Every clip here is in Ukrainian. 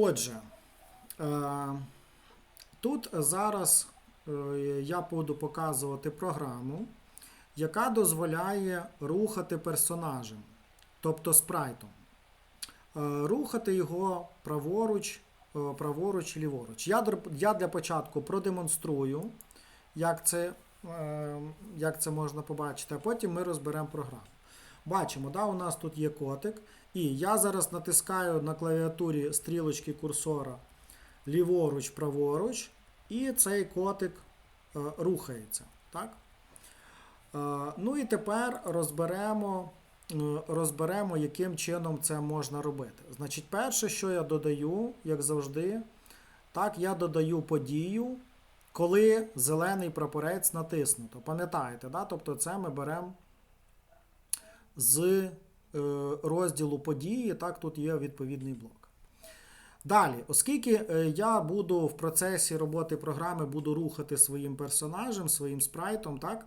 Отже, е, тут зараз е, я буду показувати програму, яка дозволяє рухати персонажем, тобто спрайтом. Е, Рухати його праворуч, праворуч ліворуч. Я, для початку продемонструю, як це, як це можна побачити, а потім ми розберемо програму. Бачимо, да, у нас тут є котик. І я зараз натискаю на клавіатурі стрілочки курсора ліворуч, праворуч, і цей котик е, рухається. Так? Е, ну і тепер розберемо, е, розберемо, яким чином це можна робити. Значить, перше, що я додаю, як завжди, так, я додаю подію, коли зелений прапорець натиснуто. Пам'ятаєте, да? тобто це ми беремо з е, розділу події, так, тут є відповідний блок. Далі, оскільки е, я буду в процесі роботи програми буду рухати своїм персонажем, своїм спрайтом, так,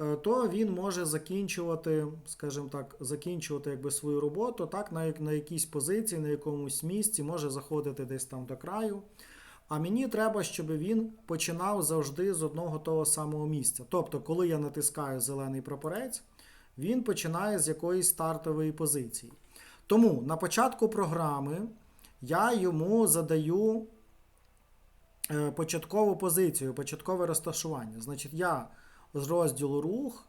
е, то він може закінчувати, скажімо так, закінчувати якби свою роботу так, на, на якійсь позиції, на якомусь місці, може заходити десь там до краю. А мені треба, щоб він починав завжди з одного того самого місця. Тобто, коли я натискаю зелений прапорець, він починає з якоїсь стартової позиції. Тому на початку програми я йому задаю е, початкову позицію, початкове розташування. Значить, я з розділу рух,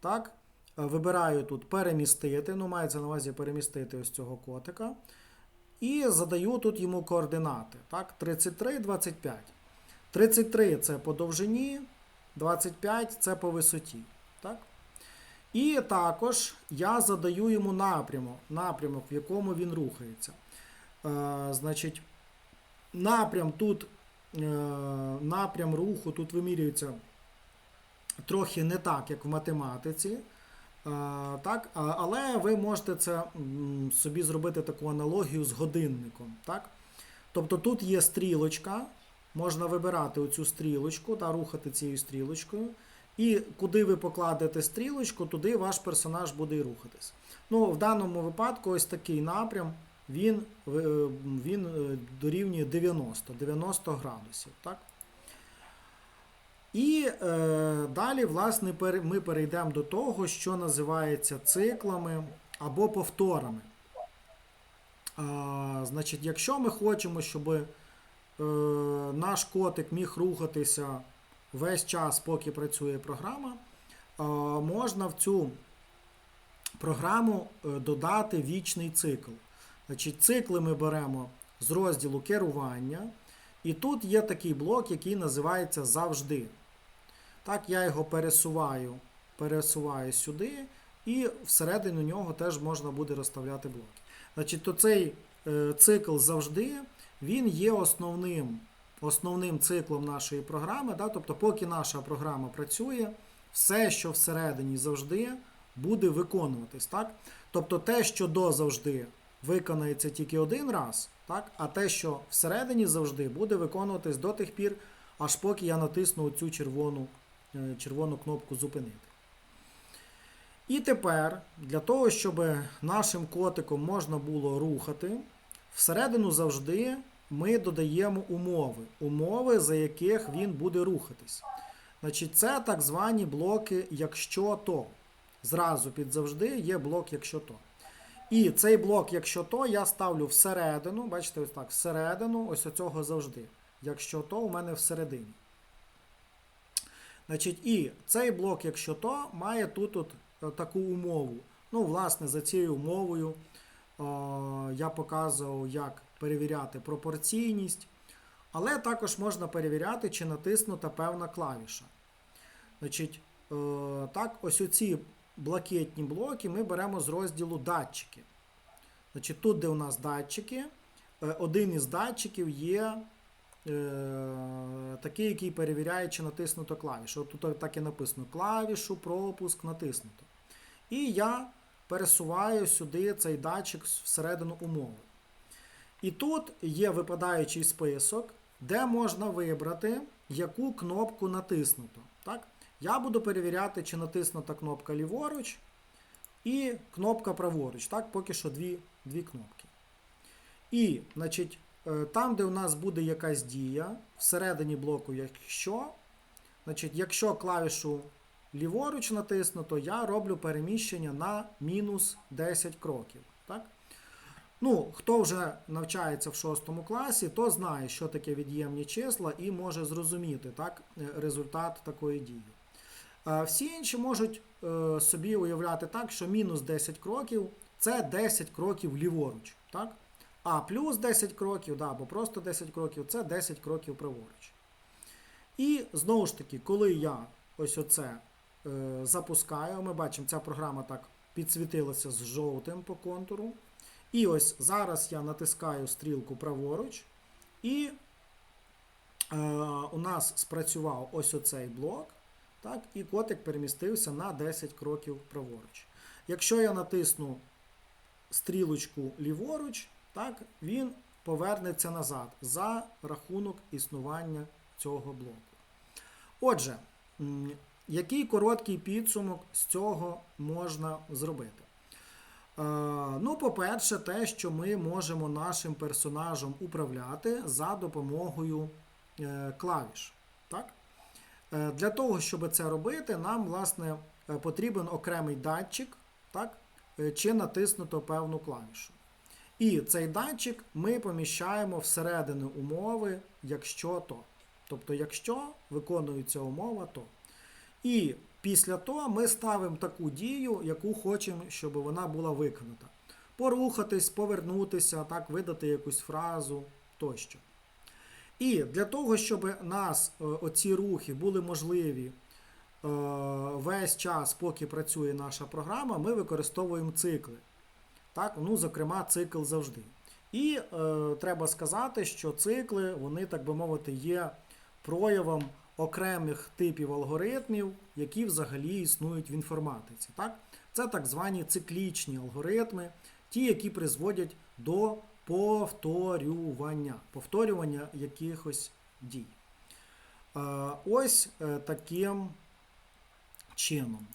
так, е, вибираю тут перемістити, ну, мається на увазі перемістити ось цього котика. І задаю тут йому координати. Так, 33, 25. 33 це по довжині, 25 це по висоті. І також я задаю йому напрямок, напрямок, в якому він рухається. Е, значить, напрям тут, е, напрям руху тут вимірюється трохи не так, як в математиці. Е, так, але ви можете це собі зробити таку аналогію з годинником. Так? Тобто тут є стрілочка, можна вибирати оцю стрілочку та рухати цією стрілочкою. І куди ви покладете стрілочку, туди ваш персонаж буде і рухатись. Ну, в даному випадку ось такий напрям, він, е, він е, дорівнює 90, 90 градусів. Так? І е, далі, власне, ми перейдемо до того, що називається циклами або повторами. А, значить, якщо ми хочемо, щоб е, наш котик міг рухатися весь час, поки працює програма, е, можна в цю програму е, додати вічний цикл. Значить, цикли ми беремо з розділу керування, і тут є такий блок, який називається завжди. Так, я його пересуваю, пересуваю сюди, і всередину нього теж можна буде розставляти блоки. Значить, то цей е, цикл завжди він є основним, основним циклом нашої програми. Да? Тобто, поки наша програма працює, все, що всередині завжди, буде виконуватись. Так? Тобто те, що до завжди виконається тільки один раз, так? а те, що всередині завжди, буде виконуватись до тих пір, аж поки я натисну цю червону, е, червону кнопку зупинити. І тепер, для того, щоб нашим котиком можна було рухати, всередину завжди ми додаємо умови. Умови, за яких він буде рухатись. Значить, це так звані блоки якщо то. Зразу під завжди є блок якщо то. І цей блок, якщо то, я ставлю всередину, бачите, ось так, всередину, ось оцього завжди. Якщо то, у мене всередині. Значить, і цей блок, якщо то, має тут от е, таку умову. Ну, власне, за цією умовою е, я показував, як перевіряти пропорційність. Але також можна перевіряти, чи натиснута певна клавіша. Значить, е, так, ось оці блакитні блоки ми беремо з розділу датчики. Значить, тут, де у нас датчики, е, один із датчиків є е, такий, який перевіряє, чи натиснуто клавішу. Тут так і написано: клавішу, пропуск натиснуто. І я пересуваю сюди цей датчик всередину умови. І тут є випадаючий список, де можна вибрати, яку кнопку натиснуто. Так? Я буду перевіряти, чи натиснута кнопка ліворуч і кнопка праворуч. Так, поки що дві, дві кнопки. І, значить, е, там, де у нас буде якась дія, всередині блоку, якщо, значить, якщо клавішу ліворуч натиснуто, я роблю переміщення на мінус 10 кроків. Так? Ну, хто вже навчається в 6 класі, то знає, що таке від'ємні числа і може зрозуміти так, е, результат такої дії. Всі інші можуть е, собі уявляти так, що мінус 10 кроків це 10 кроків ліворуч. Так? А плюс 10 кроків, да, або просто 10 кроків це 10 кроків праворуч. І знову ж таки, коли я ось оце е, запускаю, ми бачимо, ця програма так підсвітилася з жовтим по контуру. І ось зараз я натискаю стрілку праворуч, і е, у нас спрацював ось оцей блок, так, і котик перемістився на 10 кроків праворуч. Якщо я натисну стрілочку ліворуч, так, він повернеться назад за рахунок існування цього блоку. Отже, який короткий підсумок з цього можна зробити? Е, Ну, по-перше, те, що ми можемо нашим персонажем управляти за допомогою е, клавіш. Так? Е, Для того, щоб це робити, нам, власне, потрібен окремий датчик, так? чи натиснуто певну клавішу. І цей датчик ми поміщаємо всередину умови, якщо то. Тобто, якщо виконується умова, то. І після того ми ставимо таку дію, яку хочемо, щоб вона була виконана. Порухатись, повернутися, так, видати якусь фразу тощо. І для того, щоб нас е, оці рухи були можливі е, весь час, поки працює наша програма, ми використовуємо цикли. Так, ну, зокрема, цикл завжди. І е, треба сказати, що цикли, вони, так би мовити, є проявом окремих типів алгоритмів, які взагалі існують в інформатиці. Так? Це так звані циклічні алгоритми, ті, які призводять до повторювання, повторювання якихось дій. Е, Ось е, таким чином.